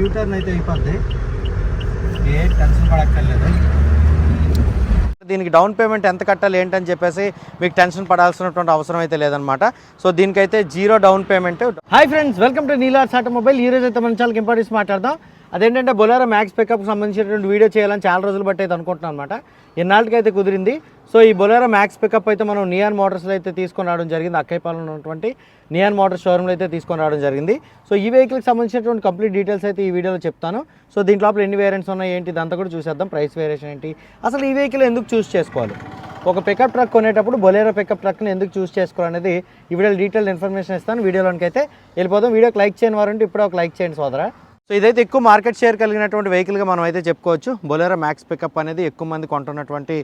U turn అయితే అయిపోద్ది. ఏ టెన్షన్ పడక్కర్లేదు. దీనికి డౌన్ పేమెంట్ ఎంత కట్టాలి ఏంటని చెప్పేసి మీకు టెన్షన్ పడాల్సినటువంటి అవసరం అయితే లేదనమాట సో దీనికైతే zero down payment hi friends welcome to Neelars automobile. ఈ రోజు అయితే మన చాలా ఇంపార్టెన్స్ మాట్లాడదాం. అదేంటంటే బొలారో మ్యాక్స్ పికప్ సంబంధించినటువంటి వీడియో చేయాలని చాలా రోజులు బట్టి అయితే అనుకుంటున్నాను అనమాట ఇన్నాళ్ళకి అయితే కుదిరింది. సో ఈ బొలారో మ్యాక్స్ పికప్ అయితే మనం నియాన్ మోటార్స్లో అయితే తీసుకొని రావడం జరిగింది. అక్కైపాలెం ఉన్నటువంటి నియాన్ మోటార్ షోరూమ్లో అయితే తీసుకొని రావడం జరిగింది. సో ఈ వెహికల్కి సంబంధించినటువంటి కంప్లీట్ డీటెయిల్స్ అయితే ఈ వీడియోలో చెప్తాను. సో దీంట్లో లోపల ఎన్ని వేరియంట్స్ ఉన్నాయి ఏంటి ఇదంతా కూడా చూసేద్దాం. ప్రైస్ వేరియేషన్ ఏంటి? అసలు ఈ వెహికల్ ఎందుకు చూస్ చేసుకోవాలి? ఒక పికప్ ట్రక్ కొనేటప్పుడు బొలేరో పికప్ ట్రక్ని ఎందుకు చూస్ చేసుకోవాలనేది ఈ వీడియోలో డీటెయిల్ ఇన్ఫర్మేషన్ ఇస్తాను. వీడియోలోకి అయితే వెళ్ళిపోదాం. వీడియోకి లైక్ చేయని వారంటే ఇప్పుడు ఒక లైక్ చేయండి సోదరా. సో ఇదైతే ఎక్కువ మార్కెట్ షేర్ కలిగినటువంటి వెహికల్గా మనం అయితే చెప్పుకోవచ్చు. బొలేరో మ్యాక్స్ పికప్ అనేది ఎక్కువ మంది కొంటున్నటువంటి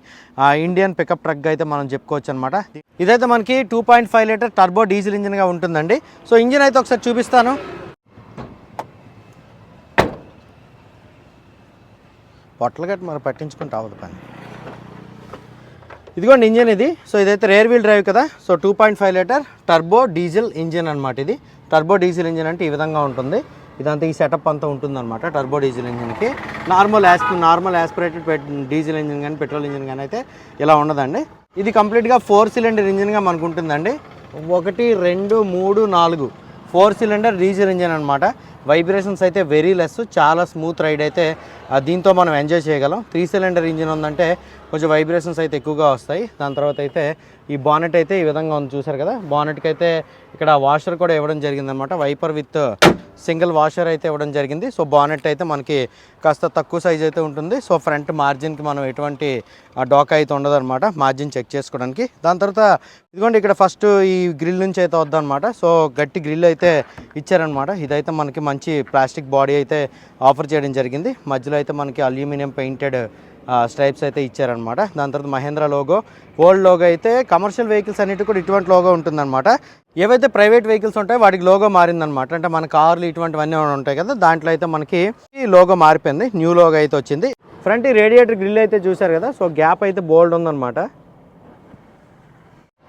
ఇండియన్ పికప్ ట్రక్ అయితే మనం చెప్పుకోవచ్చు అనమాట ఇదైతే మనకి two point five litre turbo diesel ఇంజిన్గా ఉంటుందండి. సో ఇంజిన్ అయితే ఒకసారి చూపిస్తాను. పొట్టలు మనం మరి అవ్వదు పని. ఇదిగోండి ఇంజిన్ ఇది. సో ఇదైతే రేర్ వీల్ డ్రైవ్ కదా. So two point five litre turbo diesel engine అనమాట ఇది. టర్బో డీజిల్ ఇంజిన్ అంటే ఈ విధంగా ఉంటుంది. ఇదంతా ఈ సెటప్ అంతా ఉంటుందన్నమాట turbo diesel ఇంజిన్కి normal aspi normal aspirated diesel engine కానీ పెట్రోల్ ఇంజిన్ కానీ అయితే ఇలా ఉండదండి. ఇది కంప్లీట్గా ఫోర్ సిలిండర్ ఇంజిన్గా మనకు ఉంటుందండి. ఒకటి రెండు మూడు నాలుగు. ఫోర్ సిలిండర్ డీజిల్ ఇంజిన్ అనమాట వైబ్రేషన్స్ అయితే వెరీ లెస్ చాలా స్మూత్ రైడ్ అయితే దీంతో మనం ఎంజాయ్ చేయగలం. త్రీ సిలిండర్ ఇంజిన్ ఉందంటే కొంచెం వైబ్రేషన్స్ అయితే ఎక్కువగా వస్తాయి. దాని తర్వాత అయితే ఈ బానెట్ అయితే ఈ విధంగా ఉంది చూసారు కదా? బానెట్కి అయితే ఇక్కడ వాషర్ కూడా ఇవ్వడం జరిగిందనమాట వైపర్ విత్ సింగిల్ వాషర్ అయితే ఇవ్వడం జరిగింది. సో బానెట్ అయితే మనకి కాస్త తక్కువ సైజ్ అయితే ఉంటుంది. సో ఫ్రంట్ మార్జిన్కి మనం ఎటువంటి డాక్ డోకా అయితే ఉండదన్నమాట. మార్జిన్ చెక్ చేసుకోవడానికి. దాని తర్వాత ఇదిగోండి ఇక్కడ ఫస్ట్ ఈ గ్రిల్ నుంచి అయితే వద్దనమాట సో గట్టి గ్రిల్ అయితే ఇచ్చారనమాట ఇదైతే మనకి మంచి ప్లాస్టిక్ బాడీ అయితే ఆఫర్ చేయడం జరిగింది. మధ్యలో అయితే మనకి అల్యూమినియం పెయింటెడ్ స్ట్రైప్స్ అయితే ఇచ్చారనమాట దాని తర్వాత మహేంద్ర లోగో ఓల్డ్ లోగో అయితే కమర్షియల్ వెహికల్స్ అన్నిటి కూడా ఇటువంటి లోగో ఉంటుందన్నమాట. ఏవైతే ప్రైవేట్ వెహికల్స్ ఉంటాయో వాటికి లోగో మారిందనమాట అంటే మన కార్లు ఇటువంటివన్నీ ఉంటాయి కదా దాంట్లో అయితే మనకి లోగో మారిపోయింది. న్యూ లోగో అయితే వచ్చింది. ఫ్రంట్ ఈ రేడియేటర్ గ్రిల్ అయితే చూసారు కదా సో గ్యాప్ అయితే బోల్డ్ ఉందన్నమాట.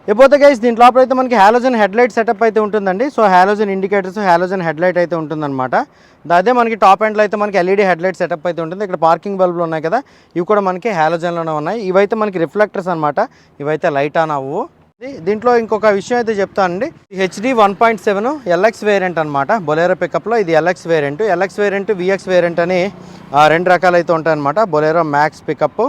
ఇకపోతే గైస్ దీంట్లో లోపల అయితే మనకి హాలోజన్ హెడ్ లైట్ సెటప్ అయితే ఉంటుందండి. So halogen indicators halogen head light అయితే ఉంటుందన్నమాట. అదే మనకి టాప్ ఎండ్లో అయితే మనకి ఎల్ఈడి హెడ్ లైట్ సెటప్ అయితే ఉంటుంది. ఇక్కడ పార్కింగ్ బల్బులు ఉన్నాయి కదా ఇవి కూడా మనకి హాలోజన్లోనే ఉన్నాయి. ఇవైతే మనకి రిఫ్లెక్టర్స్ అనమాట ఇవైతే లైట్ ఆన్ అవ్వు. దీంట్లో ఇంకొక విషయం అయితే చెప్తానండి HD one point seven LX variant అనమాట బొలేరో పికప్లో ఇది LX variant LX variant VX variant అని రెండు రకాలు అయితే ఉంటాయన్నమాట. బొలేరో మ్యాక్స్ పికప్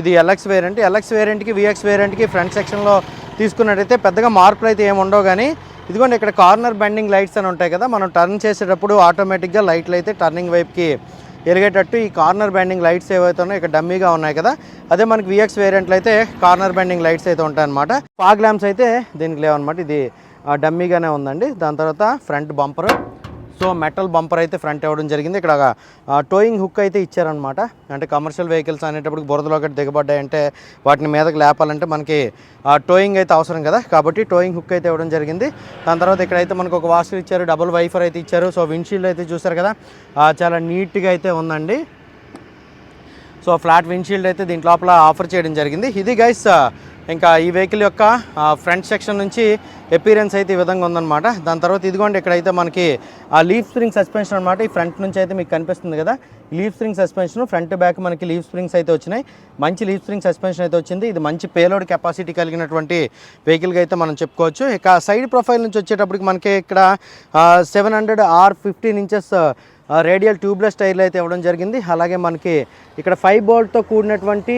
ఇది ఎల్ఎక్స్ వేరియంట్ ఎల్ఎక్స్ వేరియంట్కి విఎక్స్ వేరియంట్కి ఫ్రంట్ సెక్షన్లో తీసుకున్నట్టయితే పెద్దగా మార్పులు అయితే ఏమి ఉండవు కానీ ఇదిగోండి ఇక్కడ కార్నర్ బెండింగ్ లైట్స్ అని ఉంటాయి కదా మనం టర్న్ చేసేటప్పుడు ఆటోమేటిక్గా లైట్లు అయితే టర్నింగ్ వైపుకి ఎరిగేటట్టు ఈ కార్నర్ బెండింగ్ లైట్స్ ఏవైతే ఉన్నాయో ఇక్కడ డమ్మీగా ఉన్నాయి కదా అదే మనకి విఎక్స్ వేరియంట్లు అయితే కార్నర్ బెండింగ్ లైట్స్ అయితే ఉంటాయన్నమాట ఫాగ్ ల్యాంప్స్ అయితే దీనికి లేవన్నమాట. ఇది డమ్మీగానే ఉందండి. దాని తర్వాత front bumper so metal bumper అయితే ఫ్రంట్ ఇవ్వడం జరిగింది. ఇక్కడ టోయింగ్ హుక్ అయితే ఇచ్చారనమాట అంటే కమర్షియల్ వెహికల్స్ అనేటప్పుడు బురదలో ఒకటి దిగబడ్డాయంటే వాటిని మీదకి లేపాలంటే మనకి టోయింగ్ అయితే అవసరం కదా. కాబట్టి టోయింగ్ హుక్ అయితే ఇవ్వడం జరిగింది. దాని తర్వాత ఇక్కడైతే మనకు ఒక వాషర్ ఇచ్చారు డబుల్ వైఫర్ అయితే ఇచ్చారు. సో విండ్షీల్డ్ అయితే చూసారు కదా. చాలా నీట్గా అయితే ఉందండి. సో ఫ్లాట్ విండ్షీల్డ్ అయితే దీంట్ లోపల ఆఫర్ చేయడం జరిగింది. ఇది గైస్ ఇంకా ఈ వెహికల్ యొక్క ఫ్రంట్ సెక్షన్ నుంచి ఎపీరియన్స్ అయితే ఈ విధంగా ఉందన్నమాట. దాని తర్వాత ఇదిగోండి ఇక్కడైతే మనకి ఆ లీఫ్ స్ప్రింగ్ సస్పెన్షన్ అనమాట ఈ ఫ్రంట్ నుంచి అయితే మీకు కనిపిస్తుంది కదా. Leaf spring suspension front back మనకి లీఫ్ స్ప్రింగ్స్ అయితే వచ్చినాయి. మంచి లీఫ్ స్ప్రింగ్ సస్పెన్షన్ అయితే వచ్చింది. ఇది మంచి పేలోడ్ కెపాసిటీ కలిగినటువంటి వెహికల్గా అయితే మనం చెప్పుకోవచ్చు. ఇక సైడ్ ప్రొఫైల్ నుంచి వచ్చేటప్పటికి మనకి ఇక్కడ seven hundred R fifteen inches radial tubeless టైర్లు అయితే ఇవ్వడం జరిగింది. అలాగే మనకి ఇక్కడ ఫైవ్ బోల్ట్తో కూడినటువంటి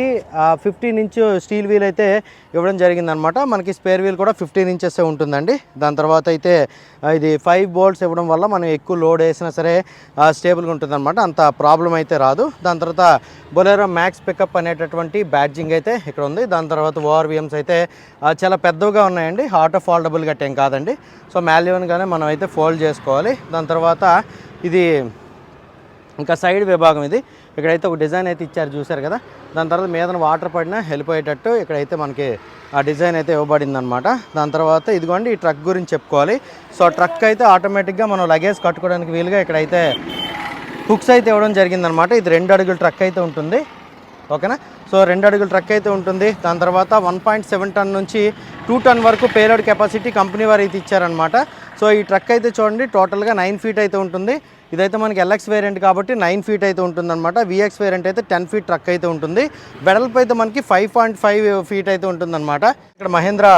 ఫిఫ్టీన్ ఇంచ్ స్టీల్ వీల్ అయితే ఇవ్వడం జరిగింది అనమాట మనకి స్పేర్ వీల్ కూడా ఫిఫ్టీన్ ఇంచెస్ ఉంటుందండి. దాని తర్వాత అయితే ఇది ఫైవ్ బోల్ట్స్ ఇవ్వడం వల్ల మనం ఎక్కువ లోడ్ వేసినా సరే స్టేబుల్గా ఉంటుందన్నమాట అంత ప్రాబ్లం అయితే రాదు. దాని తర్వాత బొలేరో మ్యాక్స్ పికప్ అనేటటువంటి బ్యాడ్జింగ్ అయితే ఇక్కడ ఉంది. దాని తర్వాత ఓఆర్విఎమ్స్ అయితే చాలా పెద్దవిగా ఉన్నాయండి. ఆటో ఫోల్డబుల్ గట్టేం కాదండి. సో మాల్యూన్గానే మనం అయితే ఫోల్డ్ చేసుకోవాలి. దాని తర్వాత ఇది ఇంకా సైడ్ విభాగం ఇది. ఇక్కడైతే ఒక డిజైన్ అయితే ఇచ్చారు చూసారు కదా? దాని తర్వాత మీద వాటర్ పడినా వెళ్ళిపోయేటట్టు ఇక్కడైతే మనకి ఆ డిజైన్ అయితే ఇవ్వబడింది అనమాట దాని తర్వాత ఇదిగోండి ఈ ట్రక్ గురించి చెప్పుకోవాలి. సో ట్రక్ అయితే ఆటోమేటిక్గా మనం లగేజ్ కట్టుకోవడానికి వీలుగా ఇక్కడైతే హుక్స్ అయితే ఇవ్వడం జరిగిందనమాట ఇది రెండు అడుగుల ట్రక్ అయితే ఉంటుంది. ఓకేనా? సో రెండు అడుగుల ట్రక్ అయితే ఉంటుంది. దాని తర్వాత వన్ పాయింట్ సెవెన్ టన్ నుంచి టూ టన్ వరకు పేలోడ్ కెపాసిటీ కంపెనీ వారు అయితే ఇచ్చారనమాట సో ఈ ట్రక్ అయితే చూడండి టోటల్గా నైన్ ఫీట్ అయితే ఉంటుంది. ఇదైతే మనకి ఎల్ఎక్స్ వేరియంట్ కాబట్టి నైన్ ఫీట్ అయితే ఉంటుందన్నమాట. విఎక్స్ వేరియంట్ అయితే టెన్ ఫీట్ ట్రక్ అయితే ఉంటుంది. వెడల్పు అయితే మనకి ఫైవ్ పాయింట్ ఫైవ్ ఫీట్ అయితే ఉంటుందన్నమాట. ఇక్కడ మహేంద్ర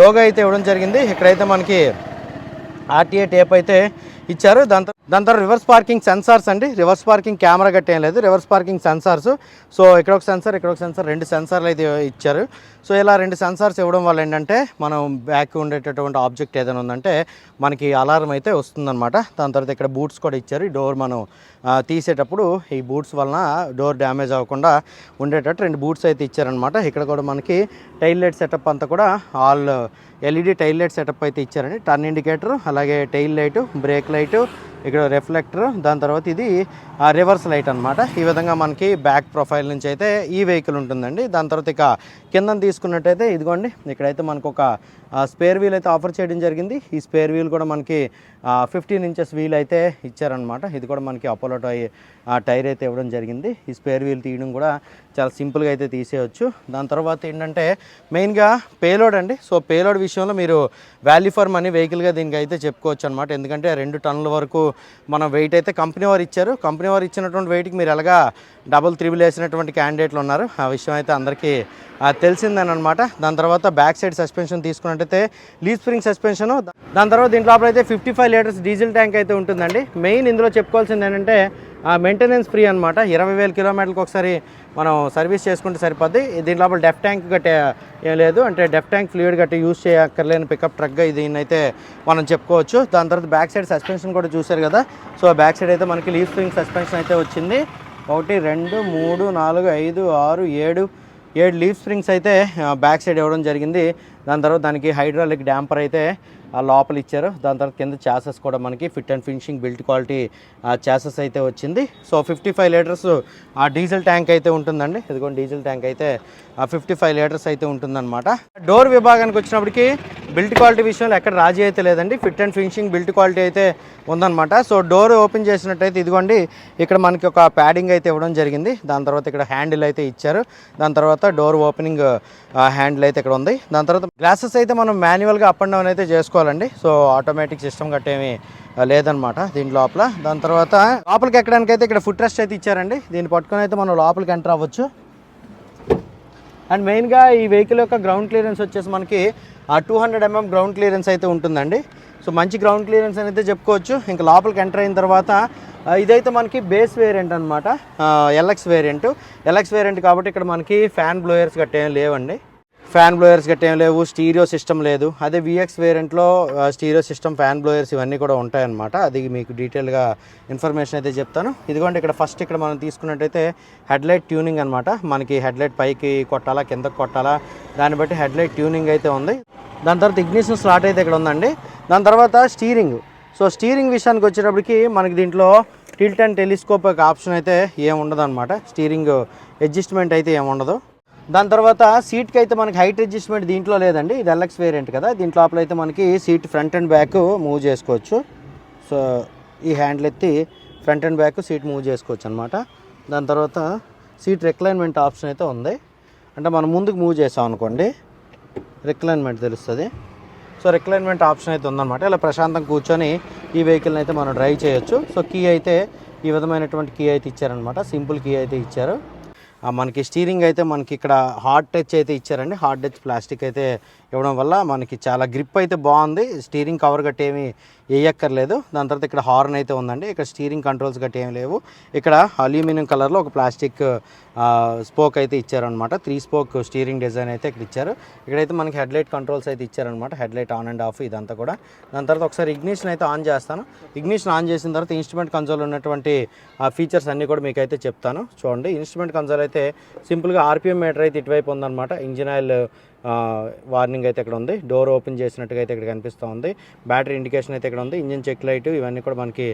లోగో అయితే ఇవ్వడం జరిగింది. ఇక్కడైతే మనకి ఆర్టీఏ టేప్ అయితే ఇచ్చారు. దాని దాని తర్వాత రివర్స్ పార్కింగ్ సెన్సార్స్ అండి. రివర్స్ పార్కింగ్ కెమెరా గట్టేం లేదు. Reverse parking sensors. సో ఇక్కడ ఒక సెన్సార్ ఇక్కడ ఒక సెన్సార్ రెండు సెన్సార్లు అయితే ఇచ్చారు. సో ఇలా రెండు సెన్సార్స్ ఇవ్వడం వల్ల ఏంటంటే మనం బ్యాక్ ఉండేటటువంటి ఆబ్జెక్ట్ ఏదైనా ఉందంటే మనకి అలారం అయితే వస్తుందన్నమాట. దాని తర్వాత ఇక్కడ బూట్స్ కూడా ఇచ్చారు. ఈ డోర్ మనం తీసేటప్పుడు ఈ బూట్స్ వలన డోర్ డ్యామేజ్ అవ్వకుండా ఉండేటట్టు రెండు బూట్స్ అయితే ఇచ్చారనమాట ఇక్కడ కూడా మనకి టైల్ లైట్ సెటప్ అంతా కూడా all LED tail light setup అయితే ఇచ్చారండి. టర్న్ ఇండికేటర్ అలాగే టైల్ లైటు బ్రేక్ లైటు ఇక్కడ రిఫ్లెక్టర్ దాని తర్వాత ఇది రివర్స్ లైట్ అనమాట ఈ విధంగా మనకి బ్యాక్ ప్రొఫైల్ నుంచి అయితే ఈ వెహికల్ ఉంటుందండి. దాని తర్వాత ఇక కింద తీసుకున్నట్టయితే ఇదిగోండి ఇక్కడైతే మనకు ఒక స్పేర్ వీల్ అయితే ఆఫర్ చేయడం జరిగింది. ఈ స్పేర్ వీల్ కూడా మనకి ఫిఫ్టీన్ ఇంచెస్ వీల్ అయితే ఇచ్చారనమాట ఇది కూడా మనకి అపోలో టై ఆ టైర్ అయితే ఇవ్వడం జరిగింది. ఈ స్పేర్ వీల్ తీయడం కూడా చాలా సింపుల్గా అయితే తీసేయచ్చు. దాని తర్వాత ఏంటంటే మెయిన్గా పేలోడ్ అండి. సో పేలోడ్ విషయంలో మీరు వాల్యూ ఫర్ మనీ వెహికల్గా దీనికి అయితే చెప్పుకోవచ్చు అనమాట ఎందుకంటే రెండు టన్నుల వరకు మనం వెయిట్ అయితే కంపెనీ వారు ఇచ్చారు. కంపెనీ వారు ఇచ్చినటువంటి వెయిట్కి మీరు ఎలాగా డబుల్ త్రిబుల్ వేసినటువంటి క్యాండిడేట్లు ఉన్నారు. ఆ విషయం అయితే అందరికీ తెలిసిందని అనమాట దాని తర్వాత బ్యాక్ సైడ్ సస్పెన్షన్ తీసుకున్నట్టయితే లీడ్ స్ప్రింగ్ సస్పెన్షన్. దాని తర్వాత దీంట్లో అయితే fifty five litres diesel tank అయితే ఉంటుందండి. మెయిన్ ఇందులో చెప్పుకోవాల్సింది ఏంటంటే మెయింటెనెన్స్ ఫ్రీ అనమాట ఇరవై వేల కిలోమీటర్లకు ఒకసారి మనం సర్వీస్ చేసుకుంటే సరిపోద్ది. దీని లోపల డెఫ్ ట్యాంక్ గట్టే ఏం లేదు. అంటే డెఫ్ ట్యాంక్ ఫ్లూయిడ్ గట్టి యూజ్ చేయక్కర్లేని పికప్ ట్రక్గా ఇది అయితే మనం చెప్పుకోవచ్చు. దాని తర్వాత బ్యాక్ సైడ్ సస్పెన్షన్ కూడా చూశారు కదా. సో బ్యాక్ సైడ్ అయితే మనకి లీఫ్ స్ప్రింగ్ సస్పెన్షన్ అయితే వచ్చింది. ఒకటి రెండు మూడు నాలుగు ఐదు ఆరు ఏడు ఏడు లీఫ్ స్ప్రింగ్స్ అయితే బ్యాక్ సైడ్ ఇవ్వడం జరిగింది. దాని తర్వాత దానికి హైడ్రాలిక్ డ్యాంపర్ అయితే ఆ లోపల ఇచ్చారు. దాని తర్వాత కింద చాసెస్ కూడా మనకి fit and finishing built quality chassis అయితే వచ్చింది. సో ఫిఫ్టీ ఫైవ్ లీటర్స్ ఆ డీజిల్ ట్యాంక్ అయితే ఉంటుందండి. ఇదిగోండి డీజిల్ ట్యాంక్ అయితే ఆ ఫిఫ్టీ ఫైవ్ లీటర్స్ అయితే ఉంటుందన్నమాట. డోర్ విభాగానికి వచ్చినప్పటికి బిల్ట్ క్వాలిటీ విషయంలో ఎక్కడ రాజీ అయితే లేదండి. Fit and finishing built quality అయితే ఉందన్నమాట. సో డోర్ ఓపెన్ చేసినట్టయితే ఇదిగోండి ఇక్కడ మనకి ఒక ప్యాడింగ్ అయితే ఇవ్వడం జరిగింది. దాని తర్వాత ఇక్కడ హ్యాండిల్ అయితే ఇచ్చారు. దాని తర్వాత డోర్ ఓపెనింగ్ హ్యాండిల్ అయితే ఇక్కడ ఉంది. దాని తర్వాత గ్లాసెస్ అయితే మనం మాన్యువల్గా అప్ అండ్ డౌన్ అయితే చేసుకోవాలండి. సో ఆటోమేటిక్ సిస్టమ్ గట్టేమి లేదనమాట దీని లోపల. దాని తర్వాత లోపలికి ఎక్కడానికి అయితే ఇక్కడ ఫుట్ రెస్ట్ అయితే ఇచ్చారండి. దీన్ని పట్టుకొని అయితే మనం లోపలికి ఎంటర్ అవ్వచ్చు. అండ్ మెయిన్గా ఈ వెహికల్ యొక్క గ్రౌండ్ క్లియరెన్స్ వచ్చేసి మనకి two hundred mm ground clearance అయితే ఉంటుందండి. సో మంచి గ్రౌండ్ క్లియరెన్స్ అని అయితే చెప్పుకోవచ్చు. ఇంకా లోపలికి ఎంటర్ అయిన తర్వాత ఇదైతే మనకి బేస్ వేరియంట్ అనమాట ఎల్ఎక్స్ వేరియంట్ ఎల్ఎక్స్ వేరియంట్ కాబట్టి ఇక్కడ మనకి ఫ్యాన్ బ్లోయర్స్ గట్టే లేవండి. ఫ్యాన్ బ్లోయర్స్ గట్ట ఏం లేవు స్టీరియో సిస్టమ్ లేదు. అదే విఎక్స్ వేరియంట్లో స్టీరియో సిస్టమ్ ఫ్యాన్ బ్లోయర్స్ ఇవన్నీ కూడా ఉంటాయన్నమాట. అది మీకు డీటెయిల్గా ఇన్ఫర్మేషన్ అయితే చెప్తాను. ఇదిగోండి ఇక్కడ ఫస్ట్ ఇక్కడ మనం తీసుకున్నట్టయితే హెడ్లైట్ ట్యూనింగ్ అనమాట మనకి హెడ్లైట్ పైకి కొట్టాలా కిందకి కొట్టాలా దాన్ని బట్టి హెడ్లైట్ ట్యూనింగ్ అయితే ఉంది. దాని తర్వాత ఇగ్నిషన్ స్లాట్ అయితే ఇక్కడ ఉందండి. దాని తర్వాత స్టీరింగ్ సో స్టీరింగ్ విషయానికి వచ్చేటప్పటికి మనకి దీంట్లో టిల్ట్ అండ్ టెలిస్కోప్ ఆప్షన్ అయితే ఏముండదు అనమాట స్టీరింగ్ అడ్జస్ట్మెంట్ అయితే ఏముండదు దాని తర్వాత సీట్కి అయితే మనకి హైట్ అడ్జస్ట్మెంట్ దీంట్లో లేదండి. ఇది ఎల్ఎక్స్ వేరియంట్ కదా. దీంట్లో లోపల అయితే మనకి seat front and back move చేసుకోవచ్చు. సో ఈ హ్యాండిల్ ఎత్తి front and back seat move చేసుకోవచ్చు అనమాట దాని తర్వాత సీట్ రిక్లైన్మెంట్ ఆప్షన్ అయితే ఉంది. అంటే మనం ముందుకు మూవ్ చేసాం అనుకోండి. రిక్లైన్మెంట్ తెలుస్తుంది. సో రిక్లైన్మెంట్ ఆప్షన్ అయితే ఉందన్నమాట. ఇలా ప్రశాంతంగా కూర్చొని ఈ వెహికల్ని అయితే మనం డ్రైవ్ చేయొచ్చు. సో కీ అయితే ఈ విధమైనటువంటి కీ అయితే ఇచ్చారనమాట సింపుల్ కీ అయితే ఇచ్చారు. మనకి స్టీరింగ్ అయితే మనకి ఇక్కడ హార్డ్ టచ్ అయితే ఇచ్చారండి. హార్డ్ టచ్ ప్లాస్టిక్ అయితే ఇవ్వడం వల్ల మనకి చాలా గ్రిప్ అయితే బాగుంది. స్టీరింగ్ కవర్ గట్టేమి వేయక్కర్లేదు. దాని తర్వాత ఇక్కడ హార్న్ అయితే ఉందండి. ఇక్కడ స్టీరింగ్ కంట్రోల్స్ గట్టి ఏమి లేవు. ఇక్కడ అల్యూమినియం కలర్లో ఒక ప్లాస్టిక్ స్పోక్ అయితే ఇచ్చారనమాట త్రీ స్పోక్ స్టీరింగ్ డిజైన్ అయితే ఇక్కడ ఇచ్చారు. ఇక్కడైతే మనకి హెడ్లైట్ కంట్రోల్స్ అయితే ఇచ్చారనమాట హెడ్లైట్ ఆన్ అండ్ ఆఫ్ ఇదంతా కూడా. దాని తర్వాత ఒకసారి ఇగ్నిషన్ అయితే ఆన్ చేస్తాను. ఇగ్నిషన్ ఆన్ చేసిన తర్వాత ఇన్స్ట్రుమెంట్ కన్సోల్ ఉన్నటువంటి ఫీచర్స్ అన్నీ కూడా మీకు అయితే చెప్తాను. చూడండి ఇన్స్ట్రుమెంట్ కన్సోల్ అయితే సింపుల్గా ఆర్పిఎం మీటర్ అయితే ఇటువైపు ఉందన్నమాట. ఇంజిన్ ఆయిల్ వార్నింగ్ అయితే ఇక్కడ ఉంది. డోర్ ఓపెన్ చేసినట్టుగా అయితే ఇక్కడ కనిపిస్తూ ఉంది. బ్యాటరీ ఇండికేషన్ అయితే ఇక్కడ ఉంది. ఇంజిన్ చెక్ లైట్ ఇవన్నీ కూడా మనకి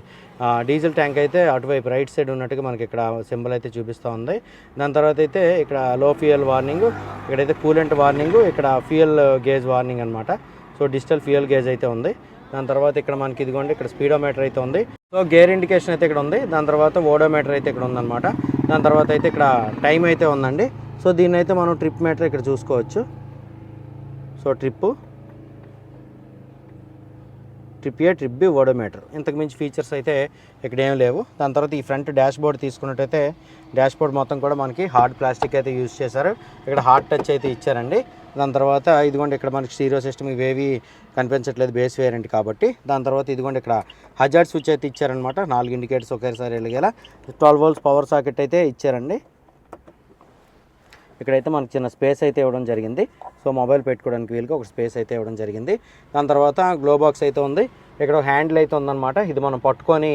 డీజిల్ ట్యాంక్ అయితే అటువైపు రైట్ సైడ్ ఉన్నట్టుగా మనకి ఇక్కడ సింబల్ అయితే చూపిస్తూ ఉంది. దాని తర్వాత అయితే ఇక్కడ లో ఫ్యూయల్ వార్నింగ్ ఇక్కడైతే కూలెంట్ వార్నింగ్ ఇక్కడ ఫ్యూయల్ గేజ్ వార్నింగ్ అనమాట సో డిజిటల్ ఫ్యూయల్ గేజ్ అయితే ఉంది. దాని తర్వాత ఇక్కడ మనకి ఇదిగోండి ఇక్కడ స్పీడోమీటర్ అయితే ఉంది. సో గేర్ ఇండికేషన్ అయితే ఇక్కడ ఉంది. దాని తర్వాత ఓడోమీటర్ అయితే ఇక్కడ ఉందన్నమాట. దాని తర్వాత అయితే ఇక్కడ టైం అయితే ఉందండి. సో దీన్ని అయితే మనం ట్రిప్ మీటర్ ఇక్కడ చూసుకోవచ్చు. So trip trip A trip B odometer ఇంతకు మించి ఫీచర్స్ అయితే ఇక్కడ ఏం లేవు. దాని తర్వాత ఈ ఫ్రంట్ డాష్ బోర్డ్ తీసుకున్నట్టయితే డాష్ బోర్డ్ మొత్తం కూడా మనకి హార్డ్ ప్లాస్టిక్ అయితే యూజ్ చేశారు. ఇక్కడ హార్డ్ టచ్ అయితే ఇచ్చారండి. దాని తర్వాత ఇదిగోండి ఇక్కడ మనకి స్టీరియో సిస్టమ్ ఇవేవి కనిపించట్లేదు బేస్ వేరియంట్ కాబట్టి. దాని తర్వాత ఇదిగోండి ఇక్కడ హజార్డ్ స్విచ్ అయితే ఇచ్చారనమాట నాలుగు ఇండికేటర్స్ ఒకేసారి వెళ్ళగేలా ట్వెల్వ్ వోల్స్ పవర్ సాకెట్ అయితే ఇచ్చారండి. ఇక్కడైతే మనకు చిన్న స్పేస్ అయితే ఇవ్వడం జరిగింది. సో మొబైల్ పెట్టుకోవడానికి వీలుగా ఒక స్పేస్ అయితే ఇవ్వడం జరిగింది. దాని తర్వాత గ్లో బాక్స్ అయితే ఉంది. ఇక్కడ ఒక హ్యాండిల్ అయితే ఉందన్నమాట. ఇది మనం పట్టుకొని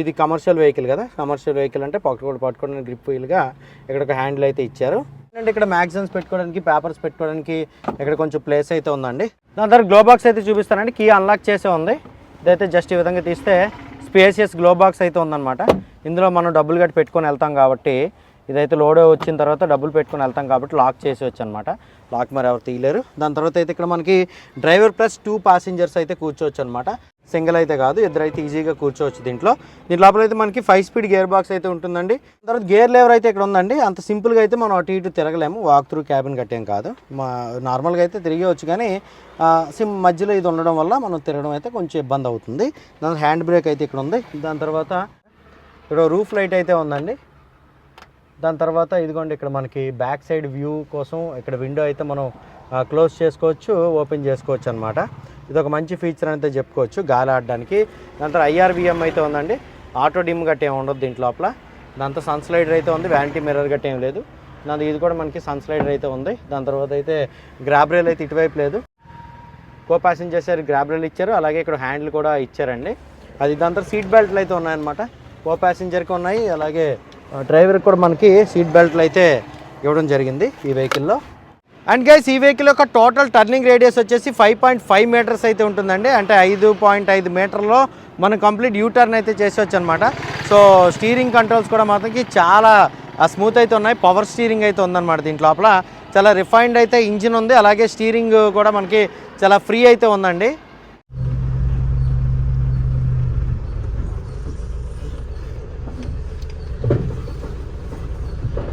ఇది కమర్షియల్ వెహికల్ కదా? కమర్షియల్ వెహికల్ అంటే పట్టుకో పట్టుకోవడానికి గ్రిప్ వీలుగా ఇక్కడ ఒక హ్యాండిల్ అయితే ఇచ్చారు. అంటే ఇక్కడ మ్యాగజైన్స్ పెట్టుకోవడానికి పేపర్స్ పెట్టుకోవడానికి ఇక్కడ కొంచెం ప్లేస్ అయితే ఉందండి. దాని తర్వాత గ్లో బాక్స్ అయితే చూపిస్తానండి. కీ అన్లాక్ చేసే ఉంది. ఇదైతే జస్ట్ ఈ విధంగా తీస్తే స్పేసియస్ గ్లో బాక్స్ అయితే ఉందన్నమాట. ఇందులో మనం డబ్బులు కట్టి పెట్టుకొని వెళ్తాం కాబట్టి ఇదైతే లోడ్ వచ్చిన తర్వాత డబ్బులు పెట్టుకుని వెళ్తాం కాబట్టి లాక్ చేసేవచ్చు అనమాట లాక్ మరి ఎవరు తీయలేరు. దాని తర్వాత అయితే ఇక్కడ మనకి డ్రైవర్ ప్లస్ టూ ప్యాసింజర్స్ అయితే కూర్చోవచ్చు అనమాట సింగిల్ అయితే కాదు ఇద్దరు అయితే ఈజీగా కూర్చోవచ్చు దీంట్లో. దీని లోపల అయితే మనకి ఫైవ్ స్పీడ్ గేర్ బాక్స్ అయితే ఉంటుందండి. తర్వాత గేర్ లేవర్ అయితే ఇక్కడ ఉందండి. అంత సింపుల్గా అయితే మనం అటు ఇటు తిరగలేము. వాక్ త్రూ క్యాబిన్ కట్టేం కాదు. మా నార్మల్గా అయితే తిరిగేవచ్చు కానీ సిమ్ మధ్యలో ఇది ఉండడం వల్ల మనం తిరగడం అయితే కొంచెం ఇబ్బంది అవుతుంది. దాని హ్యాండ్ బ్రేక్ అయితే ఇక్కడ ఉంది. దాని తర్వాత ఇక్కడ రూఫ్ లైట్ అయితే ఉందండి. దాని తర్వాత ఇదిగోండి ఇక్కడ మనకి బ్యాక్ సైడ్ వ్యూ కోసం ఇక్కడ విండో అయితే మనం క్లోజ్ చేసుకోవచ్చు ఓపెన్ చేసుకోవచ్చు అనమాట ఇది ఒక మంచి ఫీచర్ అయితే చెప్పుకోవచ్చు గాలి ఆడడానికి. దాని తర్వాత ఐఆర్విఎం అయితే ఉందండి. ఆటో డిమ్ గట్ట ఏమి ఉండదు దీంట్ లోపల. దాంతో సన్ స్లైడర్ అయితే ఉంది వ్యాంటీ మిర్రర్ గట్ట ఏం లేదు. దాని ఇది కూడా మనకి సన్ స్లైడర్ అయితే ఉంది. దాని తర్వాత అయితే గ్రాబ్రేల్ అయితే ఇటువైపు లేదు. కో ప్యాసింజర్ గ్రాబ్రేల్ ఇచ్చారు. అలాగే ఇక్కడ హ్యాండిల్ కూడా ఇచ్చారండి. అది దాంతో సీట్ బెల్ట్లు అయితే ఉన్నాయన్నమాట. కో ప్యాసింజర్కి ఉన్నాయి అలాగే డ్రైవర్ కూడా మనకి సీట్ బెల్ట్లు అయితే ఇవ్వడం జరిగింది ఈ వెహికల్లో. అండ్ గైస్ ఈ వెహికల్ యొక్క టోటల్ టర్నింగ్ రేడియస్ వచ్చేసి ఫైవ్ పాయింట్ ఫైవ్ మీటర్స్ అయితే ఉంటుందండి. అంటే ఐదు పాయింట్ ఐదు మీటర్లో మనం కంప్లీట్ యూ టర్న్ అయితే చేసేవచ్చు అనమాట సో స్టీరింగ్ కంట్రోల్స్ కూడా మాత్రంకి చాలా స్మూత్ అయితే ఉన్నాయి. పవర్ స్టీరింగ్ అయితే ఉందన్నమాట దీంట్ లోపల. చాలా రిఫైన్డ్ అయితే ఇంజిన్ ఉంది. అలాగే స్టీరింగ్ కూడా మనకి చాలా ఫ్రీ అయితే ఉందండి.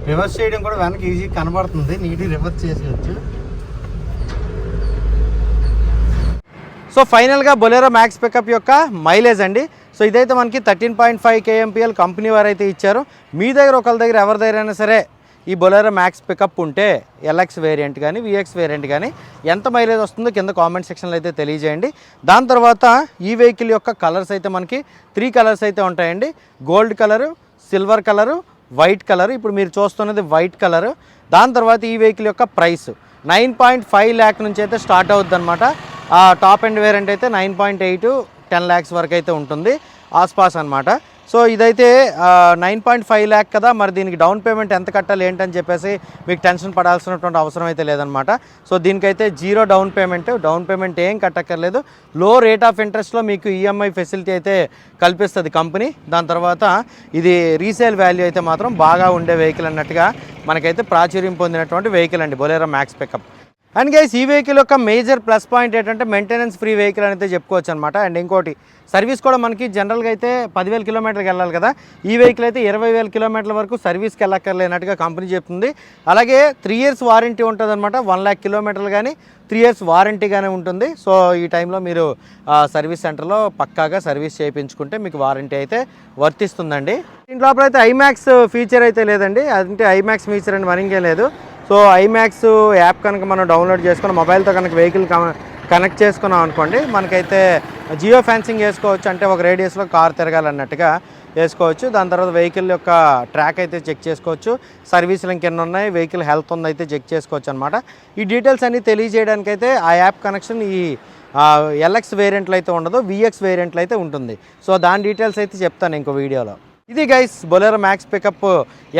రివర్స్ చేయడం కూడా వెనక ఈజీ కనబడుతుంది. నీటి రివర్స్ చేసేయచ్చు. సో ఫైనల్గా బొలెరో మ్యాక్స్ పికప్ యొక్క మైలేజ్ అండి. సో ఇదైతే మనకి thirteen point five KMPL company వారు అయితే ఇచ్చారు. మీ దగ్గర ఒకళ్ళ దగ్గర ఎవరి దగ్గర అయినా సరే ఈ బొలెరో మ్యాక్స్ పికప్ ఉంటే ఎల్ఎక్స్ వేరియంట్ కానీ విఎక్స్ వేరియంట్ కానీ ఎంత మైలేజ్ వస్తుందో కింద కామెంట్ సెక్షన్లో అయితే తెలియజేయండి. దాని తర్వాత ఈ వెహికల్ యొక్క కలర్స్ అయితే మనకి త్రీ కలర్స్ అయితే ఉంటాయండి. Gold colour silver colour white colour. ఇప్పుడు మీరు చూస్తున్నది వైట్ కలర్. దాని తర్వాత ఈ వెహికల్ యొక్క price nine point five lakh నుంచి అయితే స్టార్ట్ అవుద్ది అనమాట టాప్ అండ్ వేరియంట్ అయితే nine point eight ten lakhs వరకు అయితే ఉంటుంది. ఆస్పాస్ అనమాట సో ఇదైతే నైన్ పాయింట్ ఫైవ్ ల్యాక్ కదా మరి దీనికి డౌన్ పేమెంట్ ఎంత కట్టాలి ఏంటని చెప్పేసి మీకు టెన్షన్ పడాల్సినటువంటి అవసరం అయితే లేదనమాట సో దీనికైతే zero down payment down payment ఏం కట్టక్కర్లేదు. లో రేట్ ఆఫ్ ఇంట్రెస్ట్లో మీకు ఈఎంఐ ఫెసిలిటీ అయితే కల్పిస్తుంది కంపెనీ. దాని తర్వాత ఇది రీసేల్ వాల్యూ అయితే మాత్రం బాగా ఉండే వెహికల్ అన్నట్టుగా మనకైతే ప్రాచుర్యం పొందినటువంటి వెహికల్ అండి Bolero Max pickup. And guys ఈ వెహికల్ యొక్క మేజర్ ప్లస్ పాయింట్ ఏంటంటే మెయింటెనెన్స్ ఫ్రీ వెహికల్ అనేది చెప్పుకోవచ్చు అనమాట అండ్ ఇంకోటి సర్వీస్ కూడా మనకి జనరల్గా అయితే పదివేల కిలోమీటర్కి వెళ్ళాలి కదా. ఈ వెహికల్ అయితే ఇరవై వేల కిలోమీటర్ల వరకు సర్వీస్కి వెళ్ళక్కర్లేనట్టుగా కంపెనీ చెప్తుంది. అలాగే త్రీ ఇయర్స్ వారంటీ ఉంటుంది అనమాట వన్ ల్యాక్ కిలోమీటర్లు కానీ త్రీ ఇయర్స్ వారంటీ కానీ ఉంటుంది. సో ఈ టైంలో మీరు సర్వీస్ సెంటర్లో పక్కాగా సర్వీస్ చేయించుకుంటే మీకు వారంటీ అయితే వర్తిస్తుందండి. దీంట్లో లోపల అయితే ఐమాక్స్ ఫీచర్ అయితే లేదండి. అంటే ఐమాక్స్ ఫీచర్ అని మరింకే లేదు. సో ఐమాక్స్ యాప్ కనుక మనం డౌన్లోడ్ చేసుకుని మొబైల్తో కనుక వెహికల్ కనెక్ట్ చేసుకున్నాం అనుకోండి మనకైతే జియో ఫ్యాన్సింగ్ వేసుకోవచ్చు అంటే ఒక రేడియస్లో కార్ తిరగాలన్నట్టుగా వేసుకోవచ్చు. దాని తర్వాత వెహికల్ యొక్క ట్రాక్ అయితే చెక్ చేసుకోవచ్చు. సర్వీసులు ఇంకెన్ని ఉన్నాయి వెహికల్ హెల్త్ ఉంది అయితే చెక్ చేసుకోవచ్చు అనమాట ఈ డీటెయిల్స్ అన్ని తెలియజేయడానికైతే ఆ యాప్ కనెక్షన్ ఈ ఎల్ఎక్స్ వేరియంట్లు అయితే ఉండదు విఎక్స్ వేరియంట్లు అయితే ఉంటుంది. సో దాని డీటెయిల్స్ అయితే చెప్తాను ఇంకో వీడియోలో. ఇది guys Bolero Max pickup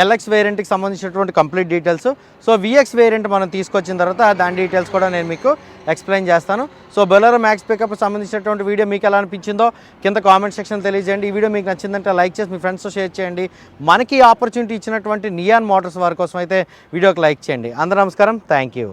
LX వేరియంట్కి సంబంధించినటువంటి complete details so VX variant మనం తీసుకొచ్చిన తర్వాత దాని డీటెయిల్స్ కూడా నేను మీకు ఎక్స్ప్లెయిన్ చేస్తాను. సో బొలెరో మ్యాక్స్ పికప్ సంబంధించినటువంటి వీడియో మీకు ఎలా అనిపించిందో కింద కామెంట్ సెక్షన్ తెలియజేయండి. ఈ వీడియో మీకు నచ్చిందంటే లైక్ చేసి మీ ఫ్రెండ్స్తో షేర్ చేయండి. మనకి ఆపర్చునిటీ ఇచ్చినటువంటి నియాన్ మోటార్స్ వారి కోసం అయితే వీడియోకి లైక్ చేయండి. అందరూ నమస్కారం. Thank you